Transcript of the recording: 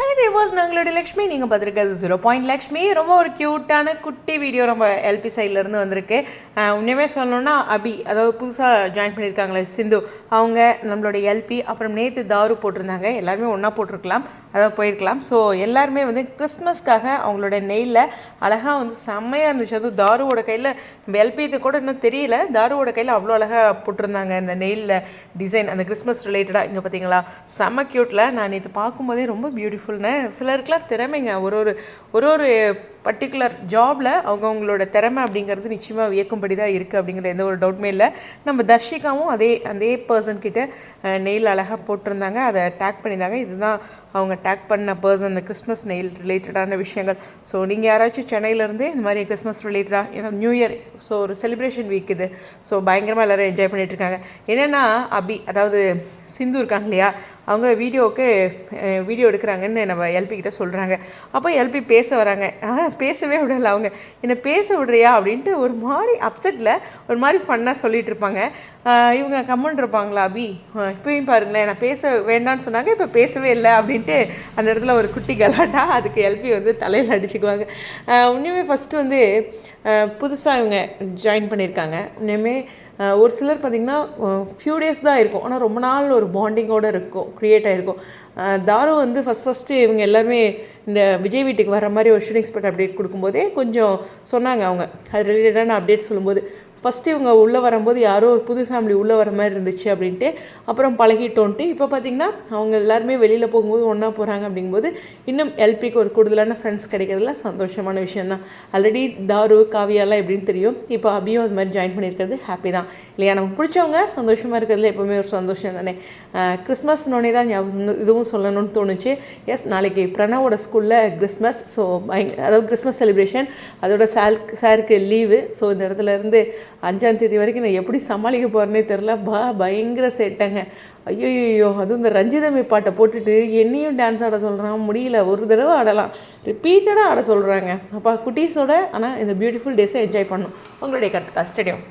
Hello viewers நாங்களோட Lakshmi நீங்கள் பார்த்துருக்கிறது zero point Lakshmi ரொம்ப ஒரு க்யூட்டான குட்டி வீடியோ நம்ம எல்பி சைட்லேருந்து வந்திருக்கு. உண்மையுமே சொல்லணும்னா அபி அதாவது புதுசாக ஜாயின் பண்ணியிருக்காங்களே சிந்து அவங்க நம்மளோட எல்பி அப்புறம் நேற்று தாரு போட்டிருந்தாங்க. எல்லாருமே ஒன்றா போட்டிருக்கலாம். அதாவது போயிருக்கலாம். ஸோ எல்லாருமே வந்து கிறிஸ்மஸ்க்காக அவங்களோட நெயிலில் அழகாக வந்து செம்மையாக இருந்துச்சு. அதுவும் தாருவோட கையில் நம்ம எல்பி இது கூட இன்னும் தெரியல. தாருவோட கையில் அவ்வளோ அழகாக போட்டிருந்தாங்க இந்த நெயிலில் டிசைன் அந்த கிறிஸ்மஸ் ரிலேட்டடாக இங்கே பார்த்தீங்களா? செம்ம க்யூட்டில் நான் இது பார்க்கும்போதே ரொம்ப பியூட்டிஃபுல் பியூட்டிஃபுல்னு சிலருக்குலாம் திறமைங்க. ஒரு ஒரு ஒரு ஒரு பர்டிகுலர் ஜாபில் அவங்கவுங்களோட திறமை அப்படிங்கிறது நிச்சயமாக வியக்கும்படி தான் இருக்குது அப்படிங்கிற எந்த ஒரு டவுட்மே இல்லை. நம்ம தர்ஷிகாவும் அதே அதே பர்சன்கிட்ட நெயில் அழகாக போட்டிருந்தாங்க. அதை டேக் பண்ணியிருந்தாங்க. இதுதான் அவங்க டேக் பண்ண பர்சன் இந்த கிறிஸ்மஸ் நெயில் ரிலேட்டடான விஷயங்கள். ஸோ நீங்கள் யாராச்சும் சென்னையிலேருந்து இந்த மாதிரி கிறிஸ்மஸ் ரிலேட்டடாக ஏன்னா நியூ இயர் ஸோ ஒரு செலிப்ரேஷன் வீக் இது. ஸோ பயங்கரமாக எல்லோரும் என்ஜாய் பண்ணிகிட்ருக்காங்க இருக்காங்க. என்னென்னா அபி அதாவது சிந்து இருக்காங்க இல்லையா அவங்க வீடியோவுக்கு வீடியோ எடுக்கிறாங்கன்னு நம்ம எல்பி கிட்ட சொல்கிறாங்க அப்போ எல்பி பேச வராங்க. ஆ பேசவே விடல அவங்க. என்னை பேச விடுறியா? அப்படின்ட்டு ஒரு மாதிரி அப்செட்டில் ஒரு மாதிரி ஃபன்னாக சொல்லிகிட்டு இருப்பாங்க. இவங்க கம்மன் இருப்பாங்களா அபி? இப்போயும் பாருங்களேன் நான் பேச வேண்டாம்னு சொன்னாங்க இப்போ பேசவே இல்லை அப்படின்னு அப்படின்ட்டு அந்த இடத்துல ஒரு குட்டி கலாட்டா அதுக்கு எல்பி வந்து தலையில் அடிச்சுக்குவாங்க. உண்மையுமே ஃபஸ்ட்டு வந்து புதுசாக இவங்க ஜாயின் பண்ணியிருக்காங்க. உண்மையுமே ஒரு சிலர் பார்த்திங்கன்னா ஃபியூ டேஸ் தான் இருக்கும். ஆனால் ரொம்ப நாள் ஒரு பாண்டிங்கோடு இருக்கும் க்ரியேட் ஆகிருக்கும் அஹ் தாரு வந்து ஃபஸ்ட் ஃபஸ்ட்டு இவங்க எல்லாருமே இந்த விஜய் வீட்டுக்கு வர மாதிரி ஒரு ஷூட்டிங் ஸ்பாட் அப்டேட் கொடுக்கும்போதே கொஞ்சம் சொன்னாங்க அவங்க. அது ரிலேட்டடான அப்டேட் சொல்லும்போது. ஃபஸ்ட்டு இவங்க உள்ளே வரும்போது யாரோ ஒரு புது ஃபேமிலி உள்ளே வர மாதிரி இருந்துச்சு அப்படின்ட்டு அப்புறம் பழகிட்டோன்ட்டு. இப்போ பார்த்திங்கன்னா அவங்க எல்லாருமே வெளியில் போகும்போது ஒன்றா போகிறாங்க அப்படிங்கும்போது இன்னும் எல்பிக்கு ஒரு கூடுதலான ஃப்ரெண்ட்ஸ் கிடைக்கிறதுல சந்தோஷமான விஷயந்தான் ஆல்ரெடி தாரு காவியாலாம் எப்படின்னு தெரியும். இப்போ அபியும் அது மாதிரி ஜாயின் பண்ணியிருக்கிறது ஹாப்பி தான். இல்லையா? நமக்கு பிடிச்சவங்க சந்தோஷமாக இருக்கிறதுல எப்போவுமே ஒரு சந்தோஷம் தானே. கிறிஸ்மஸ்னோடனே தான் ஞாபகம் இதுவும் சொல்லணும்னு தோணுச்சு. எஸ் நாளைக்கு பிரணவோட ஸ்கூலில் கிறிஸ்மஸ் ஸோ பயங்க அதாவது கிறிஸ்மஸ் செலிப்ரேஷன் அதோட சார் சாருக்கு லீவு ஸோ இந்த இடத்துல இருந்து அஞ்சாந்தேதி வரைக்கும் நான் எப்படி சமாளிக்க போகிறேனே தெரில பா பயங்கர சேட்டங்க. ஐயோயோ அதுவும் இந்த ரஞ்சிதமை பாட்டை போட்டுட்டு என்னையும் டான்ஸ் ஆட சொல்கிறான் முடியல ஒரு தடவை ஆடலாம். ரிப்பீட்டடாக ஆட சொல்கிறாங்க அப்பா குட்டீஸோட ஆனால் இந்த பியூட்டிஃபுல் டேஸை என்ஜாய் பண்ணும் உங்களுடைய கருத்துக்கா ஸ்டேடியம்